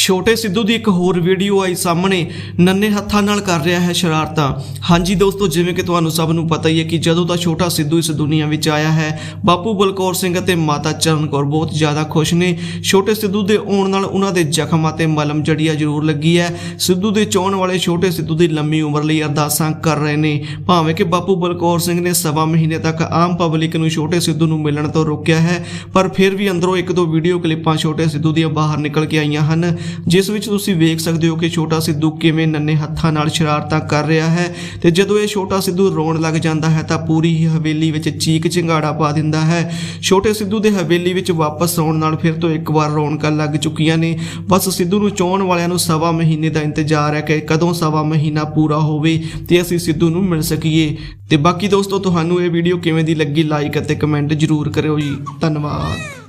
ਛੋਟੇ ਸਿੱਧੂ ਦੀ ਇੱਕ ਹੋਰ ਵੀਡੀਓ ਆਈ ਸਾਹਮਣੇ, ਨੰਨੇ ਹੱਥਾਂ ਨਾਲ ਕਰ ਰਿਹਾ ਹੈ ਸ਼ਰਾਰਤਾਂ। ਹਾਂਜੀ ਦੋਸਤੋ, ਜਿਵੇਂ ਕਿ ਤੁਹਾਨੂੰ ਸਭ ਨੂੰ ਪਤਾ ਹੀ ਹੈ ਕਿ ਜਦੋਂ ਦਾ ਛੋਟਾ ਸਿੱਧੂ ਇਸ ਦੁਨੀਆ ਵਿੱਚ ਆਇਆ ਹੈ, ਬਾਪੂ ਬਲਕੌਰ ਸਿੰਘ ਅਤੇ ਮਾਤਾ ਚਰਨ ਕੌਰ ਬਹੁਤ ਜ਼ਿਆਦਾ ਖੁਸ਼ ਨੇ। ਛੋਟੇ ਸਿੱਧੂ ਦੇ ਆਉਣ ਨਾਲ ਉਹਨਾਂ ਦੇ ਜ਼ਖਮਾਂ ਤੇ ਮਲਮ ਜੜੀਆ ਜ਼ਰੂਰ ਲੱਗੀ ਹੈ। ਸਿੱਧੂ ਦੇ ਚਾਹਣ ਵਾਲੇ ਛੋਟੇ ਸਿੱਧੂ ਦੀ ਲੰਮੀ ਉਮਰ ਲਈ ਅਰਦਾਸਾਂ ਕਰ ਰਹੇ ਨੇ। ਭਾਵੇਂ ਕਿ ਬਾਪੂ ਬਲਕੌਰ ਸਿੰਘ ਨੇ ਸਵਾ ਮਹੀਨੇ ਤੱਕ ਆਮ ਪਬਲਿਕ ਨੂੰ ਛੋਟੇ ਸਿੱਧੂ ਨੂੰ ਮਿਲਣ ਤੋਂ ਰੋਕਿਆ ਹੈ, ਪਰ ਫਿਰ ਵੀ ਅੰਦਰੋਂ ਇੱਕ ਦੋ ਵੀਡੀਓ ਕਲਿੱਪਾਂ ਛੋਟੇ ਸਿੱਧੂ ਦੀਆਂ ਬਾਹਰ ਨਿਕਲ ਕੇ ਆਈਆਂ ਹਨ। ਜਿਸ ਵਿੱਚ ਤੁਸੀਂ ਵੇਖ ਸਕਦੇ ਹੋ ਕਿ ਛੋਟਾ ਸਿੱਧੂ ਕਿਵੇਂ ਨੰਨੇ ਹੱਥਾਂ ਨਾਲ ਸ਼ਰਾਰਤਾਂ ਕਰ ਰਿਹਾ ਹੈ ਤੇ ਜਦੋਂ ਇਹ ਛੋਟਾ ਸਿੱਧੂ ਰੋਣ ਲੱਗ ਜਾਂਦਾ ਹੈ ਤਾਂ ਪੂਰੀ ਹੀ ਹਵੇਲੀ ਵਿੱਚ ਚੀਕ ਚਿੰਗਾੜਾ ਪਾ ਦਿੰਦਾ ਹੈ। ਛੋਟੇ ਸਿੱਧੂ ਦੇ ਹਵੇਲੀ ਵਿੱਚ ਵਾਪਸ ਆਉਣ ਨਾਲ ਫਿਰ ਤੋਂ ਇੱਕ ਵਾਰ ਰੌਣਕਾਂ ਲੱਗ ਚੁੱਕੀਆਂ ਨੇ। ਬਸ ਸਿੱਧੂ ਨੂੰ ਚਾਹਣ ਵਾਲਿਆਂ ਨੂੰ ਸਵਾ ਮਹੀਨੇ ਦਾ ਇੰਤਜ਼ਾਰ ਹੈ ਕਿ ਕਦੋਂ ਸਵਾ ਮਹੀਨਾ ਪੂਰਾ ਹੋਵੇ ਤੇ ਅਸੀਂ ਸਿੱਧੂ ਨੂੰ ਮਿਲ ਸਕੀਏ। ਤੇ ਬਾਕੀ ਦੋਸਤੋ, ਤੁਹਾਨੂੰ ਇਹ ਵੀਡੀਓ ਕਿਵੇਂ ਦੀ ਲੱਗੀ ਲਾਈਕ ਅਤੇ ਕਮੈਂਟ ਜ਼ਰੂਰ ਕਰਿਓ ਜੀ। ਧੰਨਵਾਦ।